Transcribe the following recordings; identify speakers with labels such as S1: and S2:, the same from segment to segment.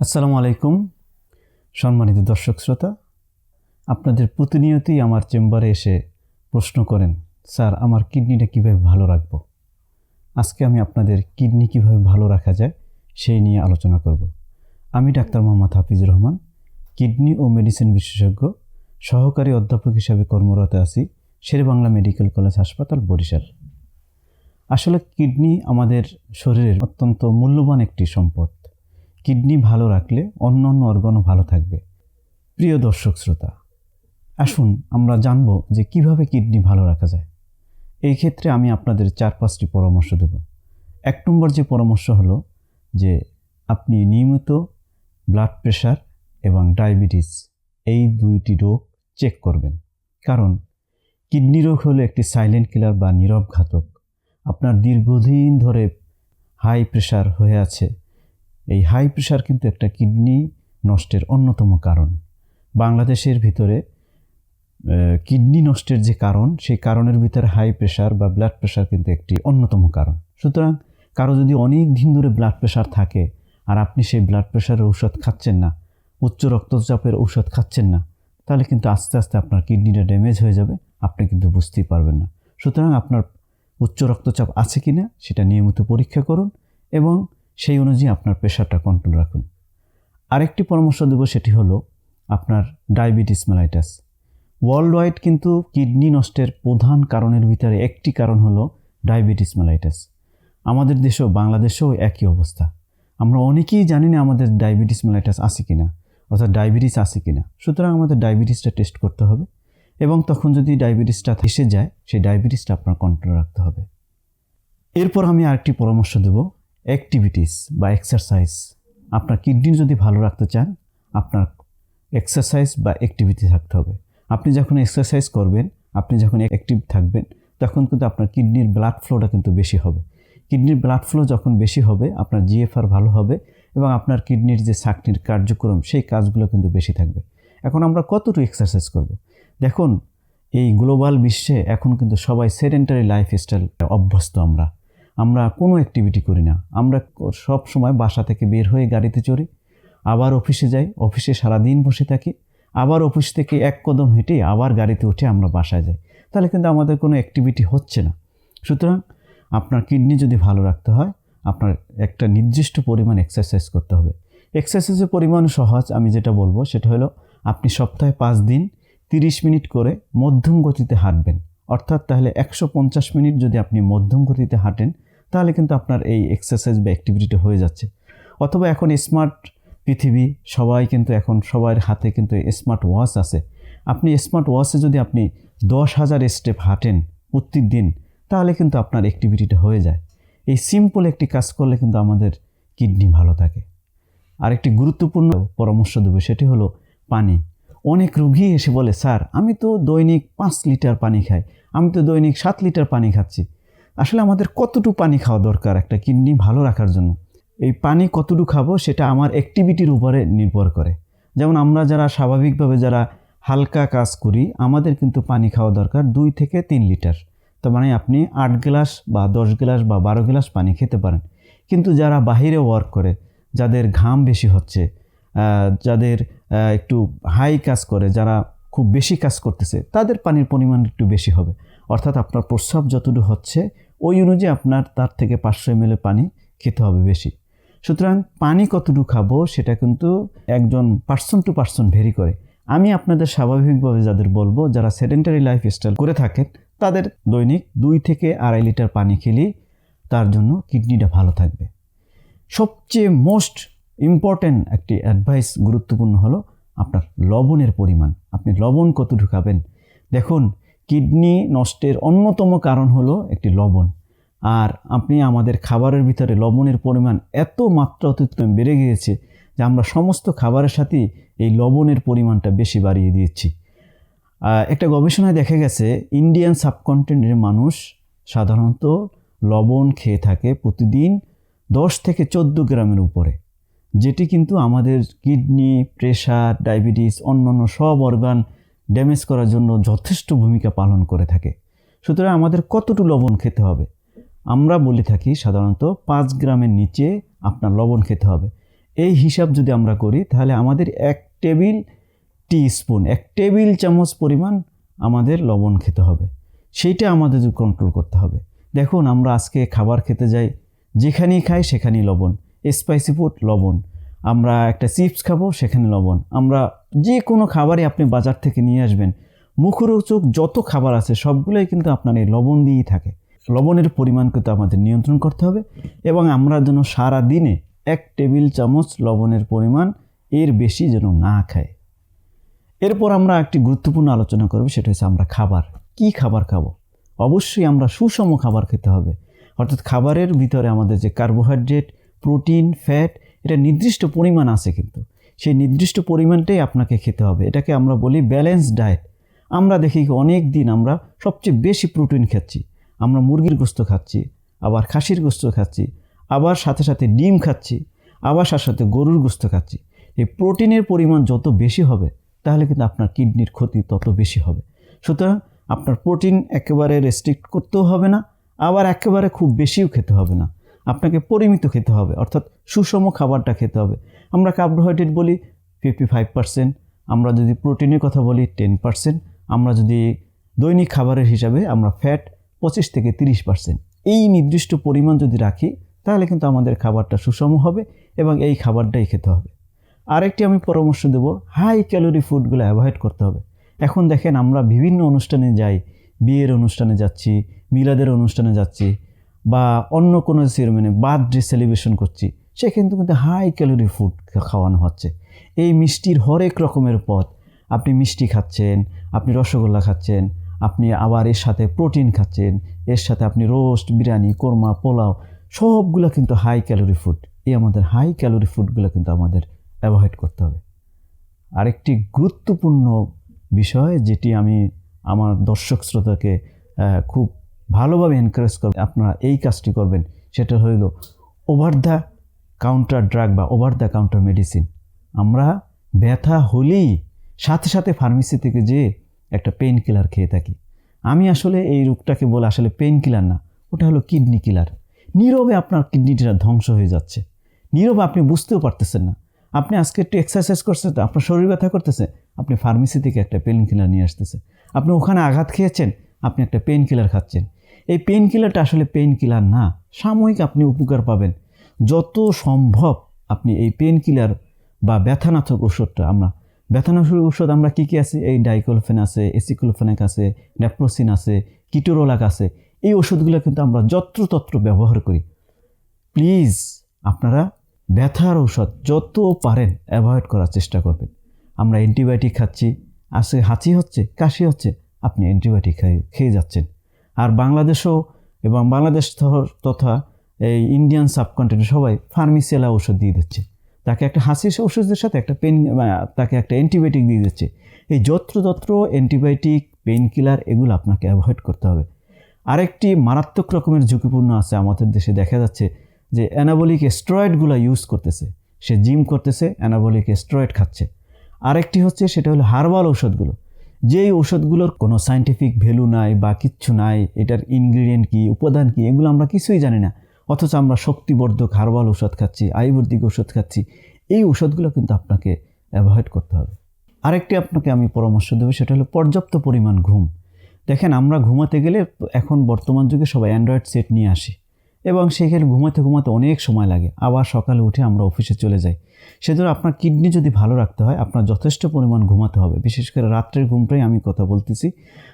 S1: আসসালামু আলাইকুম, সম্মানিত দর্শক শ্রোতা। আপনাদের প্রতিনিয়তই আমার চেম্বারে এসে প্রশ্ন করেন, স্যার, আমার কিডনিটা কীভাবে ভালো রাখব? আজকে আমি আপনাদের কিডনি কীভাবে ভালো রাখা যায় সেই নিয়ে আলোচনা করব। আমি ডাক্তার মোহাম্মদ হাফিজুর রহমান, কিডনি ও মেডিসিন বিশেষজ্ঞ, সহকারী অধ্যাপক হিসাবে কর্মরত আছি শেরেবাংলা মেডিকেল কলেজ হাসপাতাল, বরিশাল। আসলে কিডনি আমাদের শরীরের অত্যন্ত মূল্যবান একটি সম্পদ। কিডনি ভালো রাখলে অন্য অন্য অর্গানও ভালো থাকবে। প্রিয় দর্শক শ্রোতা, আসুন আমরা জানব যে কীভাবে কিডনি ভালো রাখা যায়। এই ক্ষেত্রে আমি আপনাদের চার পাঁচটি পরামর্শ দেব। এক নম্বর যে পরামর্শ হলো যে আপনি নিয়মিত ব্লাড প্রেশার এবং ডায়াবেটিস এই দুইটি রোগ চেক করবেন। কারণ কিডনি রোগ হলো একটি সাইলেন্ট কিলার বা নীরব ঘাতক। আপনার দীর্ঘদিন ধরে হাই প্রেশার হয়ে আছে। এই হাই প্রেশার কিন্তু একটা কিডনি নষ্টের অন্যতম কারণ। বাংলাদেশের ভিতরে কিডনি নষ্টের যে কারণ, সেই কারণের ভিতরে হাই প্রেশার বা ব্লাড প্রেশার কিন্তু একটি অন্যতম কারণ। সুতরাং কারও যদি অনেক দিন ধরে ব্লাড প্রেশার থাকে, আর আপনি সেই ব্লাড প্রেশারের ঔষধ খাচ্ছেন না, উচ্চ রক্তচাপের ঔষধ খাচ্ছেন না, তাহলে কিন্তু আস্তে আস্তে আপনার কিডনিটা ড্যামেজ হয়ে যাবে, আপনি কিন্তু বুঝতেই পারবেন না। সুতরাং আপনার উচ্চ রক্তচাপ আছে কি না সেটা নিয়মিত পরীক্ষা করুন এবং সেই অনুযায়ী আপনার প্রেশারটা কন্ট্রোল রাখুন। আরেকটি পরামর্শ দেব, সেটি হলো আপনার ডায়াবেটিস মেলাইটাস ওয়ার্ল্ড ওয়াইড কিন্তু কিডনি নষ্টের প্রধান কারণের ভিতরে একটি কারণ হলো ডায়াবেটিস মেলাইটাস আমাদের দেশেও, বাংলাদেশেও একই অবস্থা। আমরা অনেকেই জানি না আমাদের ডায়াবেটিস মেলাইটাস আছে কি না অর্থাৎ ডায়াবেটিস আছে কি না সুতরাং আমাদের ডায়াবেটিসটা টেস্ট করতে হবে এবং তখন যদি ডায়াবেটিসটা এসে যায়, সেই ডায়াবেটিসটা আপনার কন্ট্রোল রাখতে হবে। এরপর আমি আরেকটি পরামর্শ দেব অ্যাক্টিভিটিস বা এক্সারসাইজ আপনার কিডনি যদি ভালো রাখতে চান, আপনার এক্সারসাইজ বা অ্যাক্টিভিটি থাকতে হবে। আপনি যখন এক্সারসাইজ করবেন, আপনি যখন অ্যাক্টিভ থাকবেন, তখন কিন্তু আপনার কিডনির ব্লাড ফ্লোটা কিন্তু বেশি হবে। কিডনির ব্লাড ফ্লো যখন বেশি হবে, আপনার জিএফআর ভালো হবে এবং আপনার কিডনির যে চাকনির কার্যক্রম, সেই কাজগুলো কিন্তু বেশি থাকবে। এখন আমরা কতটুকু এক্সারসাইজ করব। দেখুন, এই গ্লোবাল বিশ্বে এখন কিন্তু সবাই সেডেন্টারি লাইফস্টাইল অভ্যস্ত আমরা। আমরা কোনো অ্যাক্টিভিটি করি না। আমরা সব সময় বাসা থেকে বের হয়ে গাড়িতে চড়ি, আবার অফিসে যাই, অফিসে সারাদিন বসে থাকি, আবার অফিস থেকে এক কদম হেঁটে আবার গাড়িতে উঠে আমরা বাসায় যাই। তাহলে কিন্তু আমাদের কোনো অ্যাক্টিভিটি হচ্ছে না। সুতরাং আপনার কিডনি যদি ভালো রাখতে হয়, আপনার একটা নির্দিষ্ট পরিমাণ এক্সারসাইজ করতে হবে। এক্সারসাইজের পরিমাণ সহজ, আমি যেটা বলব সেটা হলো, আপনি সপ্তাহে পাঁচ দিন তিরিশ মিনিট করে মধ্যম গতিতে হাঁটবেন। অর্থাৎ তাহলে একশো পঞ্চাশ মিনিট যদি আপনি মধ্যম গতিতে হাঁটেন তাহলে কিন্তু আপনার এই এক্সারসাইজ বা অ্যাক্টিভিটিটা হয়ে যাচ্ছে। অথবা এখন স্মার্ট পৃথিবী, সবাই কিন্তু এখন সবার হাতে কিন্তু স্মার্ট ওয়াচ আছে। আপনি স্মার্ট ওয়াচে যদি আপনি দশ হাজার স্টেপ হাঁটেন প্রত্যেক দিন তাহলে কিন্তু আপনার অ্যাক্টিভিটিটা হয়ে যায়। এই সিম্পল একটি কাজ করলে কিন্তু আমাদের কিডনি ভালো থাকে। আরেকটি গুরুত্বপূর্ণ পরামর্শ দেবো, সেটি হলো পানি। অনেক রুগী এসে বলে, স্যার, আমি তো দৈনিক পাঁচ লিটার পানি খাই, আমি তো দৈনিক সাত লিটার পানি খাচ্ছি। আসলে আমাদের কতটুকু পানি খাওয়া দরকার একটা কিডনি ভালো রাখার জন্য? এই পানি কতটুকু খাব সেটা আমার অ্যাক্টিভিটির উপরে নির্ভর করে। যেমন আমরা যারা স্বাভাবিকভাবে যারা হালকা কাজ করি, আমাদের কিন্তু পানি খাওয়া দরকার দুই থেকে তিন লিটার। তার মানে আপনি আট গ্লাস বা দশ গ্লাস বা বারো গ্লাস পানি খেতে পারেন। কিন্তু যারা বাহিরে ওয়ার্ক করে, যাদের ঘাম বেশি হচ্ছে যাদের একটু হাই কাজ করে, যারা খুব বেশি কাজ করতেছে, তাদের পানির পরিমাণ একটু বেশি হবে। অর্থাৎ আপনার প্রস্রাব যতটুকু হচ্ছে, ওই অনুযায়ী আপনার তার থেকে পাঁচশো এম পানি খেতে হবে বেশি। সুতরাং পানি কতটুকু খাব সেটা কিন্তু একজন পার্সন টু পার্সন ভেরি করে। আমি আপনাদের স্বাভাবিকভাবে যাদের বলব, যারা সেডেন্টারি লাইফ স্টাইল করে থাকেন, তাদের দৈনিক দুই থেকে আড়াই লিটার পানি খেলেই তার জন্য কিডনিটা ভালো থাকবে। সবচেয়ে মোস্ট ইম্পর্ট্যান্ট একটি অ্যাডভাইস গুরুত্বপূর্ণ হলো আপনার লবণের পরিমাণ। আপনি লবণ কতটুকু খাবেন? দেখুন কিডনি নষ্টের অন্যতম কারণ হলো একটি লবণ। আর আপনি আমাদের খাবারের ভিতরে লবণের পরিমাণ এত মাত্রা অতিরিক্ত বেড়ে গিয়েছে যে আমরা সমস্ত খাবারের সাথেই এই লবণের পরিমাণটা বেশি বাড়িয়ে দিয়েছি। একটা গবেষণায় দেখা গেছে ইন্ডিয়ান সাবকন্টিনেন্টের মানুষ সাধারণত লবণ খেয়ে থাকে প্রতিদিন দশ থেকে চোদ্দ গ্রামের উপরে। যেটি কিন্তু আমাদের কিডনি, প্রেশার, ডায়াবেটিস, অন্যান্য সব অর্গান ড্যামেজ করার জন্য যথেষ্ট ভূমিকা পালন করে থাকে। সুতরাং আমাদের কতটুকু লবণ খেতে হবে? আমরা বলে থাকি সাধারণত পাঁচ গ্রামের নিচে আপনার লবণ খেতে হবে। এই হিসাব যদি আমরা করি, তাহলে আমাদের এক টেবিল টি স্পুন এক টেবিল চামচ পরিমাণ আমাদের লবণ খেতে হবে। সেইটা আমাদের কন্ট্রোল করতে হবে। দেখুন, আমরা আজকে খাবার খেতে যাই, যেখানেই খাই সেখানেই লবণ স্পাইসি ফুড লবণ। আমরা একটা চিপস খাব, সেখানে লবণ। আমরা যে কোনো খাবারই আপনি বাজার থেকে নিয়ে আসবেন। মুখরোচক যত খাবার আছে, সবগুলোই কিন্তু আপনার এই লবণ দিয়েই থাকে। লবণের পরিমাণ কিন্তু আমাদের নিয়ন্ত্রণ করতে হবে এবং আমরা যেন সারা দিনে এক টেবিল চামচ লবণের পরিমাণ এর বেশি যেন না খায় এরপর আমরা একটি গুরুত্বপূর্ণ আলোচনা করব, সেটা হচ্ছে আমরা খাবার। কি খাবার খাব? অবশ্যই আমরা সুষম খাবার খেতে হবে। অর্থাৎ খাবারের ভিতরে আমাদের যে কার্বোহাইড্রেট প্রোটিন ফ্যাট এটা নির্দিষ্ট পরিমাণ আছে কিন্তু। সেই নির্দিষ্ট পরিমাণটাই আপনাকে খেতে হবে। এটাকে আমরা বলি ব্যালেন্স ডায়েট। আমরা দেখি অনেক দিন আমরা সবচেয়ে বেশি প্রোটিন খাচ্ছি। আমরা মুরগির গোস্ত খাচ্ছি, আবার খাসির গোস্ত খাচ্ছি, আবার সাথে সাথে ডিম খাচ্ছি, আবার সাথে সাথে গরুর গোস্ত খাচ্ছি। এই প্রোটিনের পরিমাণ যত বেশি হবে, তাহলে কিন্তু আপনার কিডনির ক্ষতি তত বেশি হবে। সুতরাং আপনার প্রোটিন একেবারে রেস্ট্রিক্ট করতেও হবে না, আবার একেবারে খুব বেশিও খেতে হবে না। আপনাকে পরিমিত খেতে হবে, অর্থাৎ সুষম খাবারটা খেতে হবে। আমরা কার্বোহাইড্রেট বলি ফিফটি ফাইভ পার্সেন্ট আমরা যদি প্রোটিনের কথা বলি টেন পার্সেন্ট আমরা যদি দৈনিক খাবারের হিসাবে আমরা ফ্যাট পঁচিশ থেকে তিরিশ পার্সেন্ট এই নির্দিষ্ট পরিমাণ যদি রাখি, তাহলে কিন্তু আমাদের খাবারটা সুষম হবে এবং এই খাবারটাই খেতে হবে। আরেকটি আমি পরামর্শ দেব হাই ক্যালোরি ফুডগুলো অ্যাভয়েড করতে হবে। এখন দেখেন আমরা বিভিন্ন অনুষ্ঠানে যাই, বিয়ের অনুষ্ঠানে যাচ্ছি, মিলাদের অনুষ্ঠানে যাচ্ছি বা অন্য কোনো সেরেমনি বার্থডে সেলিব্রেশন করছি, সে কিন্তু হাই ক্যালোরি ফুড খাওয়ানো হচ্ছে। এই মিষ্টির হরেক রকমের পদ, আপনি মিষ্টি খাচ্ছেন, আপনি রসগোল্লা খাচ্ছেন, আপনি আবার এর সাথে প্রোটিন খাচ্ছেন, এর সাথে আপনি রোস্ট বিরিয়ানি, কোরমা, পোলাও, সবগুলো কিন্তু হাই ক্যালোরি ফুড এই আমাদের হাই ক্যালোরি ফুডগুলো কিন্তু আমাদের অ্যাভয়েড করতে হবে। আরেকটি গুরুত্বপূর্ণ বিষয় যেটি আমি আমার দর্শক শ্রোতাকে খুব ভালোভাবে এনকারেজ করব আপনারা এই কাজটি করবেন। সেটা হইল ওভার দ্য কাউন্টার ড্রাগ বা ওভার দ্য কাউন্টার মেডিসিন আমরা ব্যথা হলেই সাথে সাথে ফার্মেসি থেকে যেয়ে একটা পেন কিলার খেয়ে থাকি। আমি আসলে এই রোগটাকে বলে আসলে পেন কিলার না, ওটা হলো কিডনি কিলার নীরবে আপনার কিডনিটা ধ্বংস হয়ে যাচ্ছে। নীরবে আপনি বুঝতেও পারতেছেন না। আপনি আজকে একটু এক্সারসাইজ করছেন তো, আপনার শরীর ব্যথা করতেছে, আপনি ফার্মেসি থেকে একটা পেন কিলার নিয়ে আসতেছে আপনি ওখানে আঘাত খেয়েছেন, আপনি একটা পেন কিলার খাচ্ছেন। এই পেন কিলারটা আসলে পেন কিলার না। সাময়িক আপনি উপকার পাবেন। যত সম্ভব আপনি এই পেন কিলার বা ব্যথানাথক ওষুধটা আমরা ব্যথানাশক ওষুধ আমরা কী কী আছে? এই ডাইকোলফেন আছে এসিক্লোফেনাক আছে নেপ্রোসিন আছে কিটোরোলাক আছে। এই ওষুধগুলো কিন্তু আমরা যত্রতত্র ব্যবহার করি। প্লিজ আপনারা ব্যথার ঔষধ যত পারেন অ্যাভয়েড করার চেষ্টা করবেন। আমরা অ্যান্টিবায়োটিক খাচ্ছি আসে হাঁচি হচ্ছে, কাশি হচ্ছে, আপনি অ্যান্টিবায়োটিক খেয়ে খেয়ে যাচ্ছেন। আর বাংলাদেশও এবং বাংলাদেশ তথা এই ইন্ডিয়ান সাবকন্টিনেন্ট সবাই ফার্মেসিয়ালা ওষুধ দিয়ে দিচ্ছে। তাকে একটা হাসির ওষুধের সাথে একটা পেন তাকে একটা অ্যান্টিবায়োটিক দিয়ে দিচ্ছে। এই যত্রতত্র অ্যান্টিবায়োটিক পেন কিলার এগুলো আপনাকে অ্যাভয়েড করতে হবে। আরেকটি মারাত্মক রকমের ঝুঁকিপূর্ণ আছে আমাদের দেশে। দেখা যাচ্ছে যে অ্যানাবলিক স্টেরয়েডগুলো ইউজ করতেছে। সে জিম করতেছে অ্যানাবলিক স্টেরয়েড খাচ্ছে। আরেকটি হচ্ছে সেটা হলো হার্বাল ঔষধগুলো। যেই ওষুধগুলোর কোনো সাইন্টিফিক ভ্যালু নাই বা কিচ্ছু নাই, এটার ইনগ্রিডিয়েন্ট কী, উপাদান কী, এগুলো আমরা কিছুই জানি না। অথচ আমরা শক্তিবর্ধক হার্বাল ওষুধ খাচ্ছি, আয়ুর্বেদিক ওষুধ খাচ্ছি, এই ওষুধগুলো কিন্তু আপনাকে অ্যাভয়েড করতে হবে। আরেকটি আপনাকে আমি পরামর্শ দেবো, সেটা হলো পর্যাপ্ত পরিমাণ ঘুম। দেখেন আমরা ঘুমাতে গেলে এখন বর্তমান যুগে সবাই অ্যান্ড্রয়েড সেট নিয়ে আসি। এবং সেখানে ঘুমাতে ঘুমাতে অনেক সময় লাগে। আবার সকালে উঠে আমরা অফিসে চলে যাই। সেজন্য আপনার কিডনি যদি ভালো রাখতে হয়, আপনার যথেষ্ট পরিমাণ ঘুমাতে হবে। বিশেষ করে রাত্রের ঘুমটাই আমি কথা বলতেছি।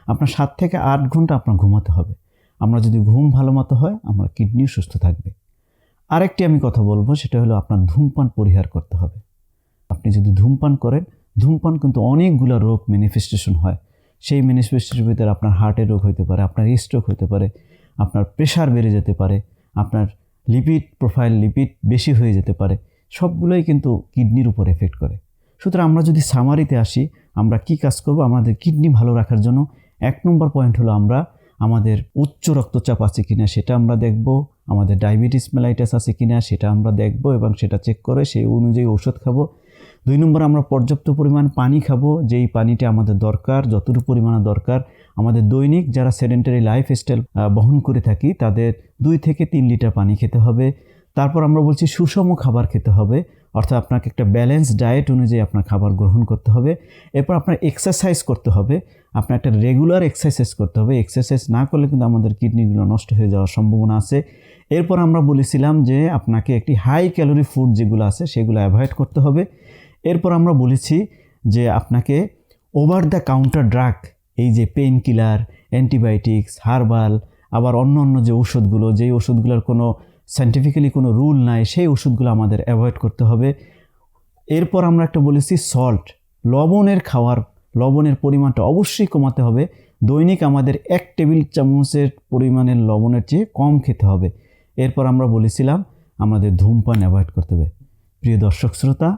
S1: আপনার সাত থেকে আট ঘণ্টা আপনার ঘুমাতে হবে। আমরা যদি ঘুম ভালো মতো হয়, আমরা কিডনিও সুস্থ থাকবে। আরেকটি আমি কথা বলব, সেটা হলো আপনার ধূমপান পরিহার করতে হবে। আপনি যদি ধূমপান করেন, ধূমপান কিন্তু অনেকগুলো রোগ ম্যানিফেস্টেশন হয়। সেই ম্যানিফেস্টেশনের ভিতরে আপনার হার্টের রোগ হতে পারে, আপনার স্ট্রোক হতে পারে, আপনার প্রেশার বেড়ে যেতে পারে। আপনার লিপিড প্রোফাইল লিপিড বেশি হয়ে যেতে পারে। সবগুলোই কিন্তু কিডনির উপর এফেক্ট করে। সুতরাং আমরা যদি সামারিতে আসি, আমরা কি কাজ করব? আমাদের কিডনি ভালো রাখার জন্য এক নম্বর পয়েন্ট হলো আমরা আমাদের উচ্চ রক্তচাপ আছে কিনা সেটা আমরা দেখব, আমাদের ডায়াবেটিস মেলাইটাস আছে কিনা সেটা আমরা দেখব এবং সেটা চেক করে সেই অনুযায়ী ওষুধ খাব। দুই নম্বর আমরা পর্যাপ্ত পরিমাণ পানি খাব, যেই পানিটা আমাদের দরকার, যতটুকু পরিমাণে দরকার। আমাদের দৈনিক যারা সেডেন্টারি লাইফ স্টাইল বহন করে থাকি, তাদের দুই থেকে তিন লিটার পানি খেতে হবে। তারপর আমরা বলছি সুষম খাবার খেতে হবে, অর্থাৎ আপনাকে একটা ব্যালেন্স ডায়েট অনুযায়ী আপনার খাবার গ্রহণ করতে হবে। এরপর আপনার এক্সারসাইজ করতে হবে, আপনার একটা রেগুলার এক্সারসাইজ করতে হবে। এক্সারসাইজ না করলে কিন্তু আমাদের কিডনিগুলো নষ্ট হয়ে যাওয়ার সম্ভাবনা আছে। এরপর আমরা বলেছিলাম যে আপনাকে একটি হাই ক্যালোরি ফুড যেগুলো আছে, সেগুলো অ্যাভয়েড করতে হবে। এরপর আমরা বলেছি যে আপনাকে ওভার দ্য কাউন্টার ড্রাগ এই যে পেইন কিলার অ্যান্টিবায়োটিক্স হার্বাল আবার অন্য অন্য যে ওষুধগুলো যেই ওষুধগুলোর কোনো সায়েন্টিফিক্যালি কোনো রুল নাই, সেই ওষুধগুলো আমাদের অ্যাভয়েড করতে হবে। এরপর আমরা একটা বলেছি সল্ট লবণের খাওয়ার, লবণের পরিমাণটা অবশ্যই কমাতে হবে। দৈনিক আমাদের এক টেবিল চামচের পরিমাণের লবণের চেয়ে কম খেতে হবে। এরপর আমরা বলেছিলাম আমাদের ধূমপান অ্যাভয়েড করতে হবে। প্রিয় দর্শক, শ্রোতা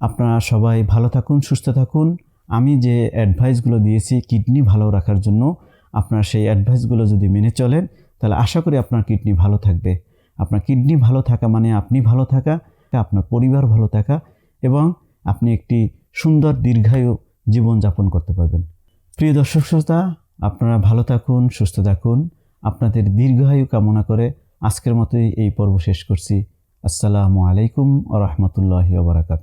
S1: আপনারা সবাই ভালো থাকুন, সুস্থ থাকুন। আমি যে অ্যাডভাইসগুলো দিয়েছি কিডনি ভালো রাখার জন্য, আপনার সেই অ্যাডভাইসগুলো যদি মেনে চলেন, তাহলে আশা করি আপনার কিডনি ভালো থাকবে। আপনার কিডনি ভালো থাকা মানে আপনি ভালো থাকা, আপনার পরিবার ভালো থাকা এবং আপনি একটি সুন্দর দীর্ঘায়ু জীবনযাপন করতে পারবেন। প্রিয় দর্শক শ্রোতা, আপনারা ভালো থাকুন, সুস্থ থাকুন। আপনাদের দীর্ঘায়ু কামনা করে আজকের মতোই এই পর্ব শেষ করছি। আসসালামু আলাইকুম ও রহমতুল্লাহি ওবরাকাত